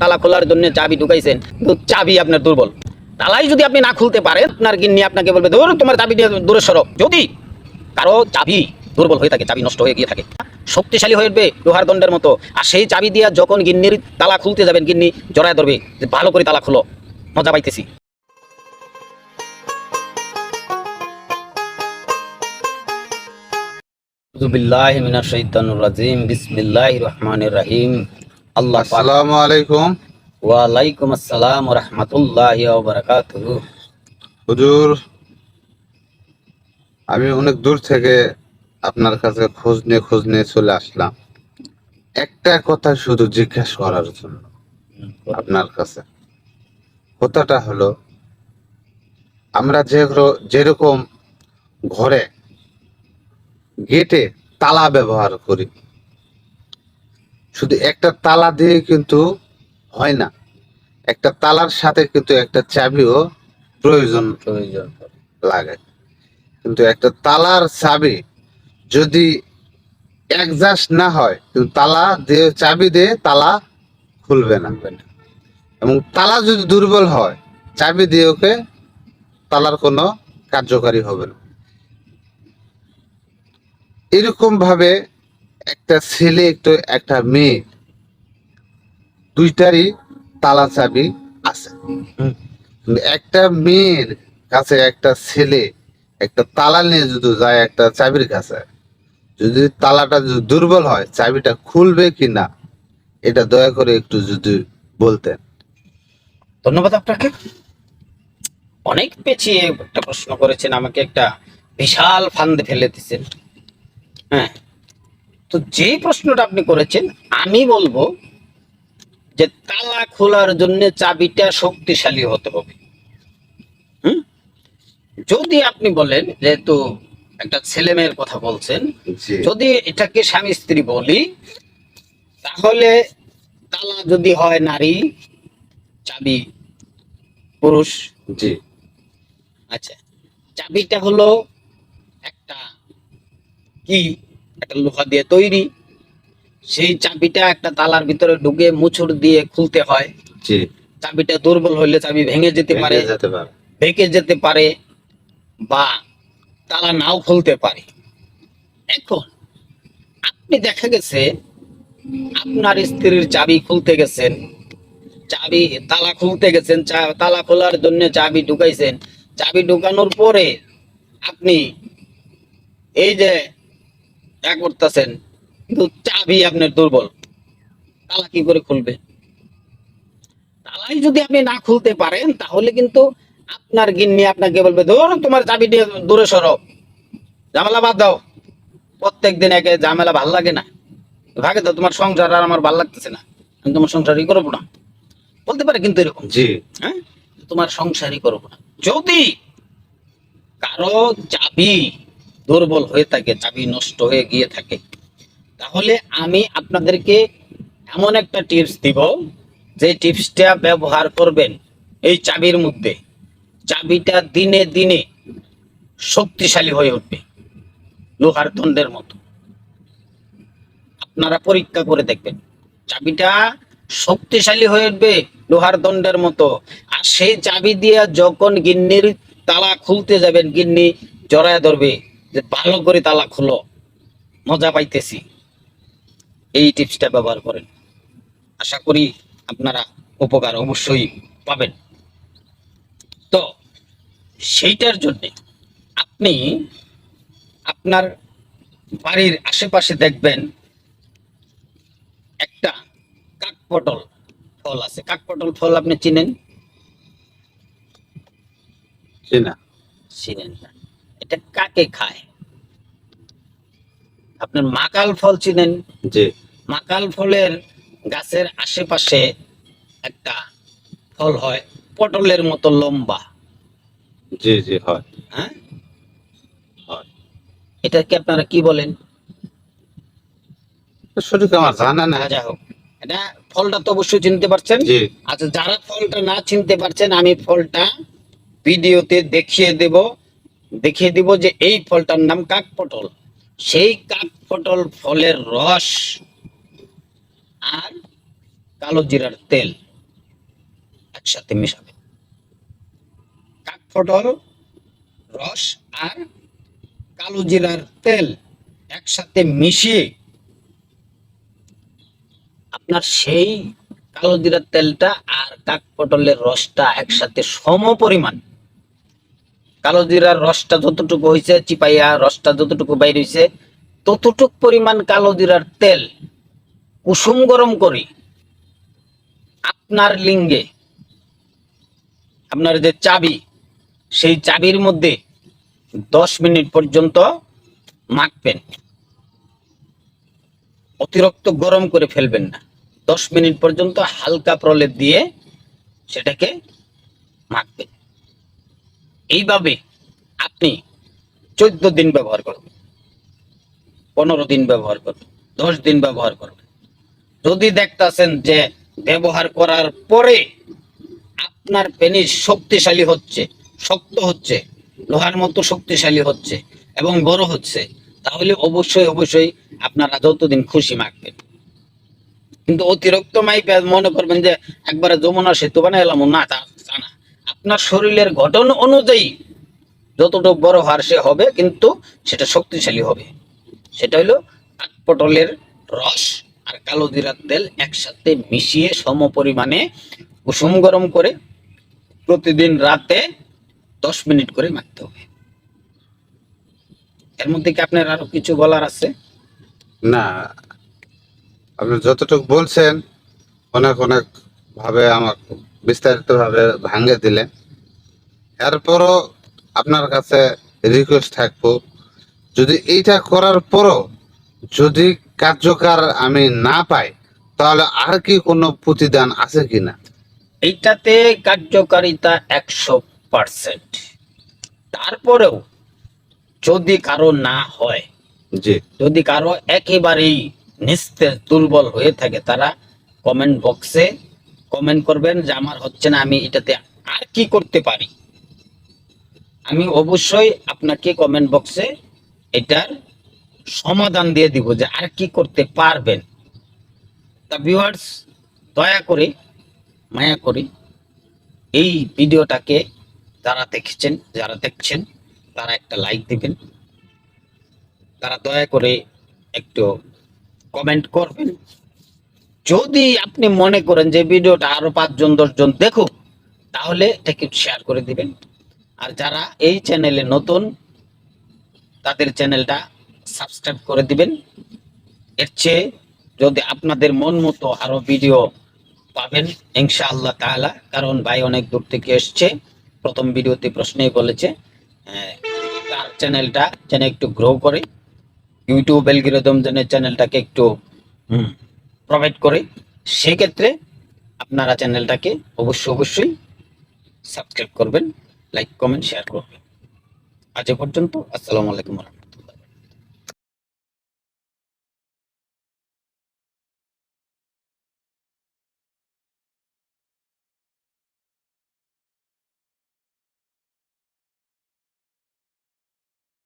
তালা খোলার জন্য চাবি ঢুকাইছেন চাবি আপনার দুর্বল। তালাই যদি আপনি না খুলতে পারেন, আপনার গিন্নি আপনাকে বলবে, ধর, তোমার চাবি দিয়ে দূরে সরো। যদি কারও চাবি দুর্বল হয়ে থাকে, চাবি নষ্ট হয়ে গিয়ে থাকে, শক্তিশালী হয়ে উঠবে লোহার দণ্ডের মতো। আর সেই চাবি দিয়ে যখন গিন্নির তালা খুলতে যাবেন, গিন্নি জড়ায় ধরবে, যে ভালো করে তালা খুলো, মজা পাইতেছি। বিসমিল্লাহির রহমানির রহিম। আল্লাহ আসসালামু আলাইকুম। ওয়ালাইকুম আসসালাম ওয়া রাহমাতুল্লাহি ওয়া বারাকাতুহু হুজুর আমি অনেক দূর থেকে আপনার কাছে খোঁজ নিয়ে খোঁজ নিয়ে চলে আসলাম। একটা কথা শুধু জিজ্ঞাসা করার জন্য আপনার কাছে। কথাটা হলো আমরা যে যেরকম ঘরে গেটে তালা ব্যবহার করি শুধু একটা তালা দিয়ে কিন্তু হয় না। একটা তালার সাথে কিন্তু একটা চাবিও প্রয়োজন প্রয়োজন। লাগে। কিন্তু একটা তালার চাবি যদি একজাস্ট না হয় কিন্তু তালা দিয়ে চাবি দিয়ে তালা খুলবে না। এবং তালা যদি দুর্বল হয় চাবি দিয়ে ওকে তালার কোনো কার্যকারী হবে না। এরকম ভাবে একটা ছেলে, একটু একটা মেয়ে। দুইটারই তালা চাবি আছে। একটা মেয়ের কাছে একটা ছেলে, একটা তালা নিয়ে যদি যায় একটা চাবির কাছে, যদি তালাটা যদি দুর্বল হয়, চাবিটা খুলবে কি না, এটা দয়া করে একটু যদি বলতেন। ধন্যবাদ আপনাকে। অনেক পেছিয়ে একটা প্রশ্ন করেছেন, আমাকে একটা বিশাল ফান্দে ফেলে দিচ্ছেন হ্যাঁ। তো যে প্রশ্নটা আপনি করেছেন আমি বলব যে তালা খোলার জন্য চাবিটা শক্তিশালী হতে হবে। হুম? যদি আপনি বলেন যেহেতু একটা ছেলে মেয়ের কথা বলছেন যদি এটাকে স্বামী স্ত্রী বলি তাহলে তালা যদি হয় নারী চাবি পুরুষ। জি। আচ্ছা চাবিটা হলো একটা কি? একটা লোহা দিয়ে তৈরি। সেই চাবিটা একটা তালার ভিতরে ঢুকে মুচুর দিয়ে খুলতে হয়। চাবিটা দুর্বল হলে চাবি ভেঙে যেতে পারে ভেঙে যেতে পারে বা তালা নাও খুলতে পারে। এখন আপনি দেখা গেছে আপনার স্ত্রীর চাবি খুলতে গেছেন চাবি তালা খুলতে গেছেন তালা খোলার জন্য চাবি ঢুকাইছেন। চাবি ঢুকানোর পরে আপনি এই যে যা করতেছেন কিন্তু চাবি আপনার দুর্বল। তালা কি করে খুলবে? তালাই যদি আপনি না খুলতে পারেন তাহলে কিন্তু আপনার গিন্নি আপনাকে বলবে ধর তোমার চাবি দিয়ে দূরে সরো। ঝামেলা বাদ দাও। প্রত্যেক দিন একে ঝামেলা ভালো লাগে না। ভাগে তো তোমার সংসার আর আমার ভালো লাগতেছে না। আমি তোমার সংসারই করব না। বলতে পারে কিন্তু এরকম। জি। হ্যাঁ? তোমার সংসারই করব না। যদি কারও চাবি দুর্বল হয়ে থাকে, চাবি নষ্ট হয়ে গিয়ে থাকে। তাহলে আমি আপনাদেরকে এমন একটা টিপস দিব, যে টিপসটা ব্যবহার করবেন এই চাবির মধ্যে। চাবিটা দিনে দিনে শক্তিশালী হয়ে উঠবে, লোহার দণ্ডের মতো। আপনারা পরীক্ষা করে দেখবেন, চাবিটা শক্তিশালী হয়ে উঠবে, লোহার দণ্ডের মতো। আর সেই চাবি দিয়ে যখন গিন্নির তালা খুলতে যাবেন, গিন্নি জড়ায় ধরবে যে ভালো করে তালা খুলো মজা পাইতেছি। এই টিপসটা ব্যবহার করেন। আশা করি আপনারা উপকার অবশ্যই পাবেন। তো সেইটার জন্যে আপনি আপনার বাড়ির আশেপাশে দেখবেন একটা কাকপটল ফল আছে। কাকপটল ফল আপনি চিনেন? জি না। চিনেন না। এটা কাকে খায়? আপনার মাকাল ফল চিনেন? জি। মাকাল ফলের গাছের আশেপাশে একটা ফল হয় পটলের মতো লম্বা। জি জি হয়। হ্যাঁ? হয়। এটাকে আপনারা কি বলেন? সঠিক আমার জানা না না যা হোক। এটা ফলটা তো অবশ্যই চিনতে পারছেন। আচ্ছা যারা ফলটা না চিনতে পারছেন আমি ফলটা ভিডিওতে দেখিয়ে দেব। দেখিয়ে দিব যে এই ফলটার নাম কাকপটল সেই কাকপটল ফলের রস আর কালো জিরার তেল একসাথে মিশাবেন কাঠফটল রস আর কালো জিরার তেল একসাথে মিশিয়ে আপনার সেই কালো জিরার তেলটা আর কাঠপটলের রসটা একসাথে সম পরিমাণ কালো জিরার রসটা যতটুকু হয়েছে চিপাইয়া রসটা যতটুকু বাইর হয়েছে ততটুক পরিমাণ কালো জিরার তেল কুসুম গরম করে। আপনার লিঙ্গে, আপনার যে চাবি, সেই চাবির মধ্যে দশ মিনিট পর্যন্ত মাখবেন। অতিরিক্ত গরম করে ফেলবেন না। দশ মিনিট পর্যন্ত হালকা প্রলেপ দিয়ে সেটাকে মাখবেন। এইভাবে আপনি চোদ্দ দিন ব্যবহার করবেন, পনেরো দিন ব্যবহার করবেন, দশ দিন ব্যবহার করবেন। যদি দেখতাছেন যে ব্যবহার করার পরে আপনার পেনিস শক্তিশালী হচ্ছে, শক্ত হচ্ছে, লোহার মতো শক্তিশালী হচ্ছে এবং বড় হচ্ছে, তাহলে অবশ্যই অবশ্যই আপনারা যতদিন খুশি মাখবেন। কিন্তু অতিরিক্ত মাইপে মনে করবেন যে একবারে যমুনা সেতু বানাইলাম, না, তা তা না আপনার শরীরের গঠন অনুযায়ী যতটুকু বড় হার সে হবে, কিন্তু সেটা শক্তিশালী হবে। সেটা হলো কাঠপটলের রস আর কালো জিরার তেল একসাথে মিশিয়ে সম পরিমাণে কুসুম গরম করে প্রতিদিন রাতে দশ মিনিট করে মাখতে হবে। এর মধ্যে কি আপনার আরও কিছু বলার আছে? না, আপনি যতটুকু বলছেন, অনেক অনেক ভাবে আমাকে বিস্তারিত ভাবে ভাঙে দিলেন এরপরও আপনার কাছে রিকোয়েস্ট থাকব যদি এইটা করার পরও যদি কার্যকর আমি না পাই তাহলে আর কি কোনো প্রতিদান আছে কিনা? এইটাতে কার্যকারিতা একশো পার্সেন্ট। তারপরেও যদি কারও না হয় জি। যদি কারও একেবারেই নিস্তেজ দুর্বল হয়ে থাকে তারা কমেন্ট বক্সে কমেন্ট করবেন যে আমার হচ্ছে না, আমি এটাতে আর কি করতে পারি? আমি অবশ্যই আপনাকে কমেন্ট বক্সে এটার সমাধান দিয়ে দিব যে আর কি করতে পারবেন। তা ভিউয়ার্স দয়া করে, মায়া করে এই ভিডিওটাকে যারা দেখছেন যারা দেখছেন, তারা একটা লাইক দিবেন। তারা দয়া করে একটু কমেন্ট করবেন। যদি আপনি মনে করেন যে ভিডিওটা আরও পাঁচজন, দশজন দেখুক, তাহলে এটাকে শেয়ার করে দিবেন। আর যারা এই চ্যানেলে নতুন, তাদের চ্যানেলটা সাবস্ক্রাইব করে দিবেন। এর চেয়ে যদি আপনাদের মন মতো আরও ভিডিও পাবেন, ইনশাআল্লাহ তাআলা, কারণ ভাই অনেক দূর থেকে এসছে। প্রথম ভিডিওতে প্রশ্নেই বলেছে তার চ্যানেলটা যেন একটু গ্রো করে ইউটিউব অ্যালগরিদম যেন চ্যানেলটাকে একটু প্রোভাইড করে, সেক্ষেত্রে আপনারা চ্যানেলটাকে অবশ্যই অবশ্যই সাবস্ক্রাইব করবেন লাইক কমেন্ট শেয়ার করবেন। আজ পর্যন্ত, আসসালামু আলাইকুম